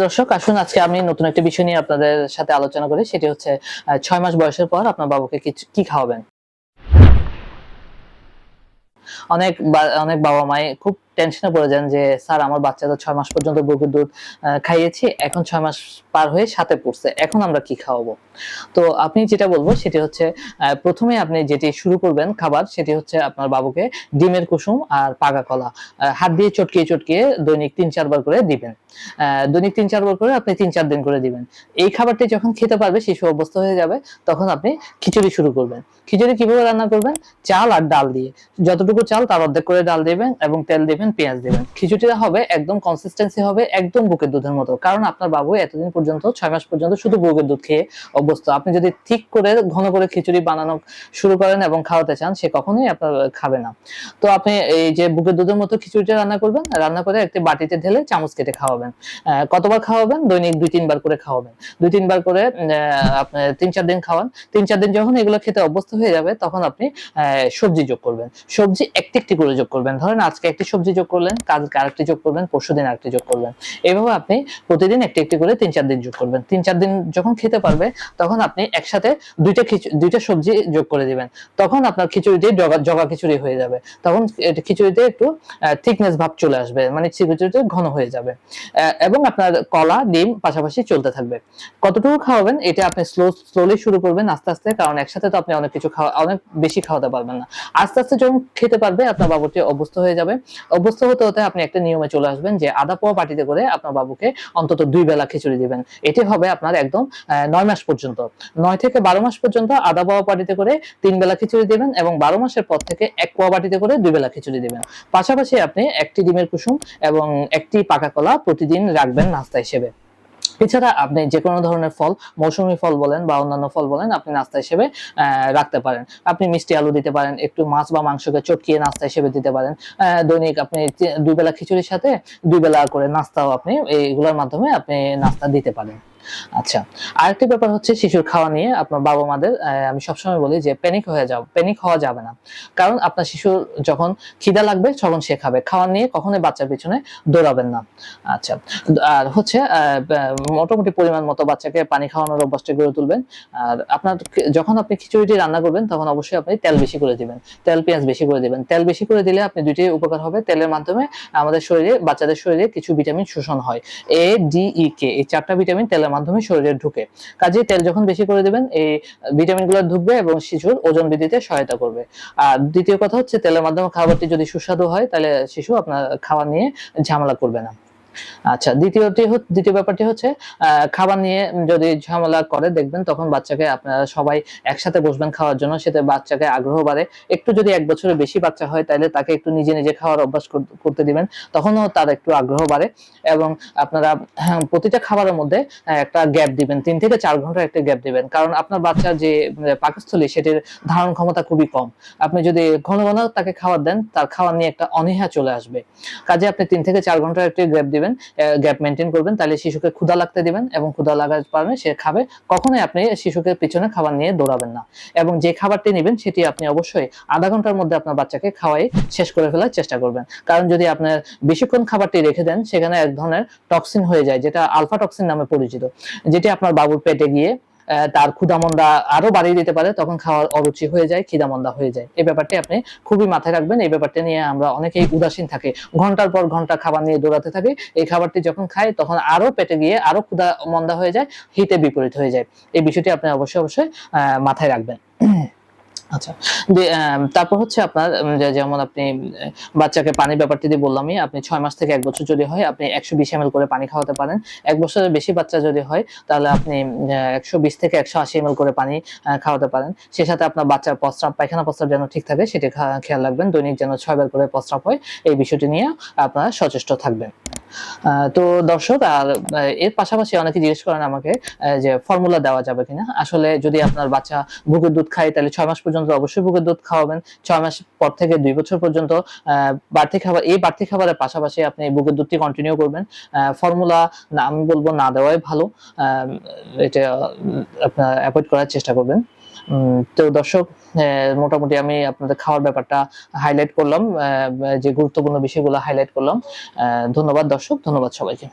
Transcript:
দর্শক, আসুন আজকে আমি নতুন একটা বিষয় নিয়ে আপনাদের সাথে আলোচনা করি। সেটি হচ্ছে ছয় মাস বয়সের পর আপনার বাবুকে কি- খাওয়াবেন? অনেক অনেক বাবা মাই খুব টেনশনে পড়ে যান যে, স্যার, আমার বাচ্চা তো ছয় মাস পর্যন্ত বুকের দুধ খাইয়েছি, এখন ছয় মাস পার হয়ে সাথে পড়ছে, এখন আমরা কি খাওয়াবো? তো আপনি যেটা বলব সেটি হচ্ছে প্রথমে আপনি যেটি শুরু করবেন খাবার সেটি হচ্ছে আপনার বাবুকে ডিমের কুসুম আর পাকা কলা। হাত দিয়ে চটকিয়ে চটকিয়ে দৈনিক তিন চারবার করে দিবেন। দৈনিক তিন চারবার করে আপনি তিন চার দিন করে দিবেন। এই খাবারটি যখন খেতে পারবে শিশু অভ্যস্ত হয়ে যাবে, তখন আপনি খিচুড়ি শুরু করবেন। খিচুড়ি কীভাবে রান্না করবেন? চাল আর ডাল দিয়ে। যতটুকু চাল, তার অর্ধেক করে ডাল দিবেন এবং তেল দিবেন। পেঁয়াজ দিবেন। খিচুড়িটা হবে একদম কনসিস্টেন্সি হবে একদম বুকের দুধের মতো। কারণ আপনার বাবু এতদিন পর্যন্ত, ছয় মাস পর্যন্ত শুধু বুকের দুধ খেয়ে অভ্যস্ত। আপনি যদি ঠিক করে, ঘন করে খিচুড়ি বানানো শুরু করেন এবং খাওয়াতে চান, সে কখনোই আপনার খাবে না। তো আপনি এই যে বুকের দুধের মতো খিচুড়িটা রান্না করবেন, রান্না করে একটি বাটিতে ঢেলে চামচ কেটে খাওয়াবেন। কতবার খাওয়াবেন? দৈনিক দুই, তিনবার করে খাওয়াবেন। দুই, তিনবার করে আপনার তিন, চার দিন খাওয়ান। তিন, চার দিন যখন এগুলো খেতে অভ্যস্ত হয়ে যাবে, তখন আপনি সবজি যোগ করবেন। সবজি একটি একটি করে যোগ করবেন। ধরেন আজকে একটি সবজি যোগ করলেন কালকে আরেকটি যোগ করবেন, পরশু দিন আরেকটি যোগ করবেন। এইভাবে আপনি প্রতিদিন একটি একটি করে তিন চার দিন যোগ করবেন। তিন চার দিন যখন খেতে পারবে, তখন আপনি একসাথে দুইটা দুইটা সবজি যোগ করে দিবেন। তখন আপনার খিচুড়িতে জগা খিচুড়ি হয়ে যাবে। তখন খিচুড়িতে একটু থিকনেস ভাব চলে আসবে মানে খিচুড়িতে ঘন হয়ে যাবে। এবং আপনার কলা, ডিম পাশাপাশি চলতে থাকবে। কতটুকু খাওয়াবেন, এটা আপনি স্লো স্লোলি শুরু করবেন আস্তে আস্তে, কারণ একসাথে তো আপনি অনেক কিছু খাওয়া, অনেক বেশি খাওয়াতে পারবেন না। আস্তে আস্তে যখন খেতে পারবে, আপনার বাবুটি অভ্যস্ত হয়ে যাবে। অভ্যস্ত হতে হতে আপনি একটা নিয়মে চলে আসবেন যে আধা পোয়া বাটিতে করে আপনার বাবুকে অন্তত দুই বেলা খিচুড়ি দিবেন। এটি হবে আপনার একদম নয় মাস পর্যন্ত। নয় থেকে বারো মাস পর্যন্ত আধা পোয়া বাটিতে করে তিন বেলা খিচুড়ি দিবেন এবং বারো মাসের পর থেকে এক পোয়া বাটিতে করে দুই বেলা খিচুড়ি দিবেন। পাশাপাশি আপনি একটি ডিমের কুসুম এবং একটি পাকা কলা প্রতিদিন রাখবেন নাস্তা হিসেবে। এছাড়া আপনি যে কোনো ধরনের ফল, মৌসুমি ফল বলেন বা অন্যান্য ফল বলেন, আপনি নাস্তা হিসেবে রাখতে পারেন। আপনি মিষ্টি আলু দিতে পারেন, একটু মাছ বা মাংসকে চটকিয়ে নাস্তা হিসেবে দিতে পারেন। দৈনিক আপনি দুই বেলা খিচুড়ির সাথে দুই বেলা করে নাস্তাও আপনি এইগুলোর মাধ্যমে আপনি নাস্তা দিতে পারেন। আচ্ছা আরেকটি ব্যাপার হচ্ছে শিশুর খাওয়া নিয়ে আপনার বাবা মাদের আমি সবসময় বলি যে প্যানিক হয়ে যাও প্যানিক হওয়া যাবে না। কারণ আপনার শিশুর যখন খিদা লাগবে, তখন সে খাবে। খাওয়া নিয়ে কখনোই বাচ্চার পিছনে দৌড়াবেন না। আচ্ছা আর হচ্ছে মোটামুটি পরিমাণ মতো বাচ্চাকে পানি খাওয়ানোর অভ্যাসটা গড়ে তুলবেন। আর আপনার যখন আপনি খিচুড়িটি রান্না করবেন, তখন অবশ্যই আপনি তেল বেশি করে দিবেন, তেল পেঁয়াজ বেশি করে দিবেন। তেল বেশি করে দিলে আপনি দুইটি উপকার হবে। তেলের মাধ্যমে আমাদের শরীরে, বাচ্চাদের শরীরে কিছু ভিটামিন শোষণ হয়। এ ডি ই কে এই চারটা ভিটামিন তেলের মাধ্যমে শরীরে ঢুকে। কাজেই তেল যখন বেশি করে দেবেন, এই ভিটামিনগুলো ঢুকবে এবং শিশুর ওজন বৃদ্ধিতে সহায়তা করবে। আর দ্বিতীয় কথা হচ্ছে, তেলের মাধ্যমে খাবারটি যদি সুস্বাদু হয়, তাহলে শিশু আপনার খাবার নিয়ে ঝামেলা করবে না। আচ্ছা দ্বিতীয়টি দ্বিতীয় ব্যাপারটি হচ্ছে খাবার নিয়ে যদি ঝামেলা করে দেখবেন তখন বাচ্চাকে আপনারা সবাই একসাথে বসবেন খাওয়ার জন্য সেটা বাচ্চাকে আগ্রহ বাড়ে। একটু যদি এক বছরের বেশি বাচ্চা হয় তাহলে তাকে একটু নিজে নিজে খাওয়ার অভ্যাস করতে দিবেন তখনও তার একটু আগ্রহ বাড়ে এবং আপনারা হ্যাঁ, প্রতিটা খাবারের মধ্যে একটা গ্যাপ দিবেন তিন থেকে চার ঘণ্টা একটা গ্যাপ দিবেন। কারণ আপনার বাচ্চার যে আহ, পাকস্থলী সেটির ধারণ ক্ষমতা খুবই কম। আপনি যদি ঘন ঘন তাকে খাবার দেন তার খাওয়ার নিয়ে একটা অনীহা চলে আসবে। কাজে আপনি তিন থেকে চার ঘণ্টার একটি গ্যাপ দিবেন গ্যাপ মেনটেন করবেন, তাহলে শিশুকে ক্ষুধা লাগতে দিবেন এবং ক্ষুধা লাগার কারণে সে খাবে। কখনোই আপনি শিশুকে পিছনে খাবার নিয়ে দৌড়াবেন না। এবং যে খাবারটি নেবেন, সেটি আপনি অবশ্যই আধা ঘণ্টার মধ্যে আপনার বাচ্চাকে খাওয়াই শেষ করে ফেলার চেষ্টা করবেন। কারণ যদি আপনার বেশিক্ষণ খাবারটি রেখে দেন, সেখানে এক ধরনের টক্সিন হয়ে যায়, যেটা আলফা টক্সিন নামে পরিচিত, যেটি আপনার বাবুর পেটে গিয়ে তার ক্ষুদামন্দা আরও বাড়িয়ে দিতে পারে, তখন খাওয়ার অরুচি হয়ে যায়, খিদামন্দা হয়ে যায়। এই ব্যাপারটি আপনি খুবই মাথায় রাখবেন। এই ব্যাপারটি নিয়ে আমরা অনেকেই উদাসীন থাকে। ঘণ্টার পর ঘণ্টা খাবার নিয়ে দৌড়াতে থাকি। এই খাবারটি যখন খাই, তখন আরও পেটে গিয়ে আরও ক্ষুদা মন্দা হয়ে যায়, হিতে বিপরীত হয়ে যায়। এই বিষয়টি আপনি অবশ্যই অবশ্যই মাথায় রাখবেন। আচ্ছা। তারপর হচ্ছে আপনার যেমন আপনি বাচ্চাকে পানির ব্যাপারটি দিয়ে বললামই, আপনি ছয় মাস থেকে এক বছর যদি হয়, আপনি একশো বিশ এম করে পানি খাওয়াতে পারেন। এক বছরের বেশি বাচ্চা যদি হয়, তাহলে আপনি একশো বিশ থেকে একশো আশি এম করে পানি খাওয়াতে পারেন। সে সাথে আপনার বাচ্চার প্রস্রাব, পায়খানা প্রস্রাব যেন ঠিক থাকে, সেটি খেয়াল রাখবেন। দৈনিক যেন ছয় বার করে প্রস্রাব হয়, এই বিষয়টি নিয়ে আপনারা সচেষ্ট থাকবেন। তো দর্শক, আর এর পাশাপাশি অনেকে জিজ্ঞেস করেন আমাকে যে ফর্মুলা দেওয়া যাবে কিনা। আসলে যদি আপনার বাচ্চা বুকের দুধ খায়, তাহলে ছয় মাস পর্যন্ত অবশ্যই বুকের দুধ খাওয়াবেন। ছয় মাস পর থেকে দুই বছর পর্যন্ত বাড়তি খাবার, এই বাড়তি খাবারের পাশাপাশি আপনি বুকের দুধটি কন্টিনিউ করবেন। ফর্মুলা আমি বলব না দেওয়াই ভালো। এটা আপনার অ্যাভয়েড করার চেষ্টা করবেন। তো দর্শক মোটামুটি আমি আপনাদের খাওয়ার ব্যাপারটা হাইলাইট করলাম যে গুরুত্বপূর্ণ বিষয়গুলো হাইলাইট করলাম। ধন্যবাদ দর্শক, ধন্যবাদ সবাইকে।